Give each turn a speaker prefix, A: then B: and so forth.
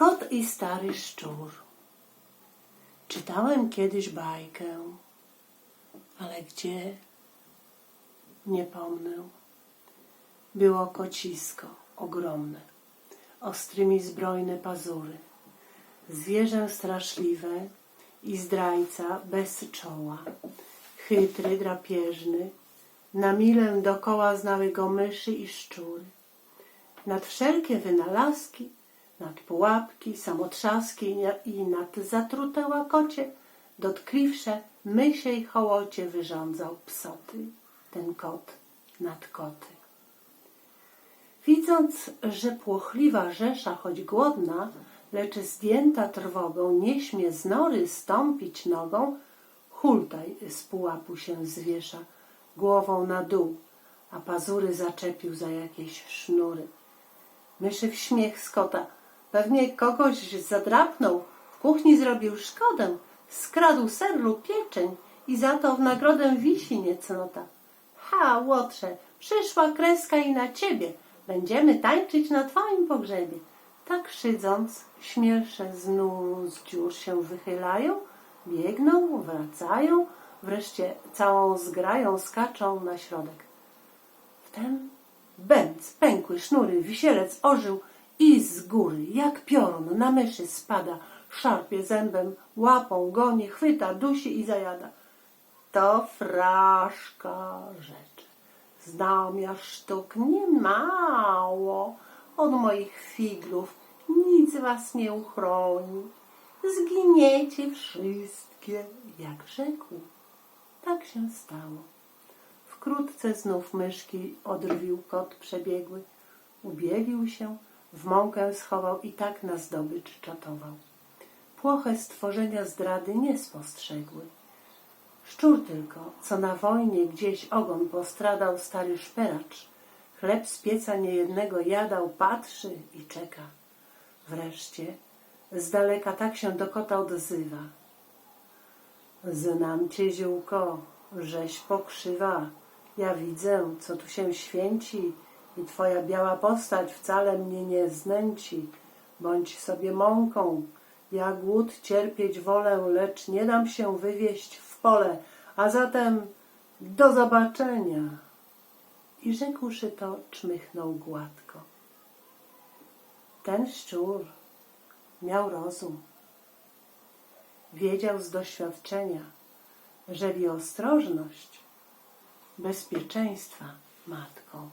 A: Kot i stary szczur. Czytałem kiedyś bajkę, ale gdzie? Nie pomnę. Było kocisko ogromne, ostrymi zbrojne pazury, zwierzę straszliwe i zdrajca bez czoła, chytry, drapieżny, na milę dokoła znały go myszy i szczury. Nad wszelkie wynalazki, nad pułapki, samotrzaski i na- i nad zatrute łakocie, dotkliwsze mysiej hołocie wyrządzał psoty, ten kot nad koty. Widząc, że płochliwa rzesza, choć głodna, lecz zdjęta trwogą, nie śmie z nory stąpić nogą, hultaj z pułapu się zwiesza, głową na dół, a pazury zaczepił za jakieś sznury. Myszy w śmiech z kota. Pewnie kogoś zadrapnął, w kuchni zrobił szkodę, skradł ser lub pieczeń i za to w nagrodę wisi niecnota. Ha, łotrze, przyszła kreska i na ciebie. Będziemy tańczyć na twoim pogrzebie. Tak szydząc, śmielsze znów z dziur się wychylają, biegną, wracają, wreszcie całą zgrają skaczą na środek. Wtem bęc, pękły sznury, wisielec ożył i z góry, jak piorun, na myszy spada, szarpie zębem, łapą goni, chwyta, dusi i zajada. To fraszka rzecz. Znam ja sztuk niemało. Od moich figlów nic was nie uchroni. Zginiecie wszystkie, jak rzekł. Tak się stało. Wkrótce znów myszki odrwił kot przebiegły, ubielił się, w mąkę schował i tak na zdobycz czatował. Płoche stworzenia zdrady nie spostrzegły. Szczur tylko, co na wojnie gdzieś ogon postradał stary szperacz, chleb z pieca niejednego jadał, patrzy i czeka. Wreszcie z daleka tak się do kota odzywa. Znam cię, ziółko, żeś pokrzywa. Ja widzę, co tu się święci i twoja biała postać wcale mnie nie znęci. Bądź sobie mąką, ja głód cierpieć wolę, lecz nie dam się wywieźć w pole, a zatem do zobaczenia. I rzekłszy to, czmychnął gładko. Ten szczur miał rozum. Wiedział z doświadczenia, że i ostrożność bezpieczeństwa matką.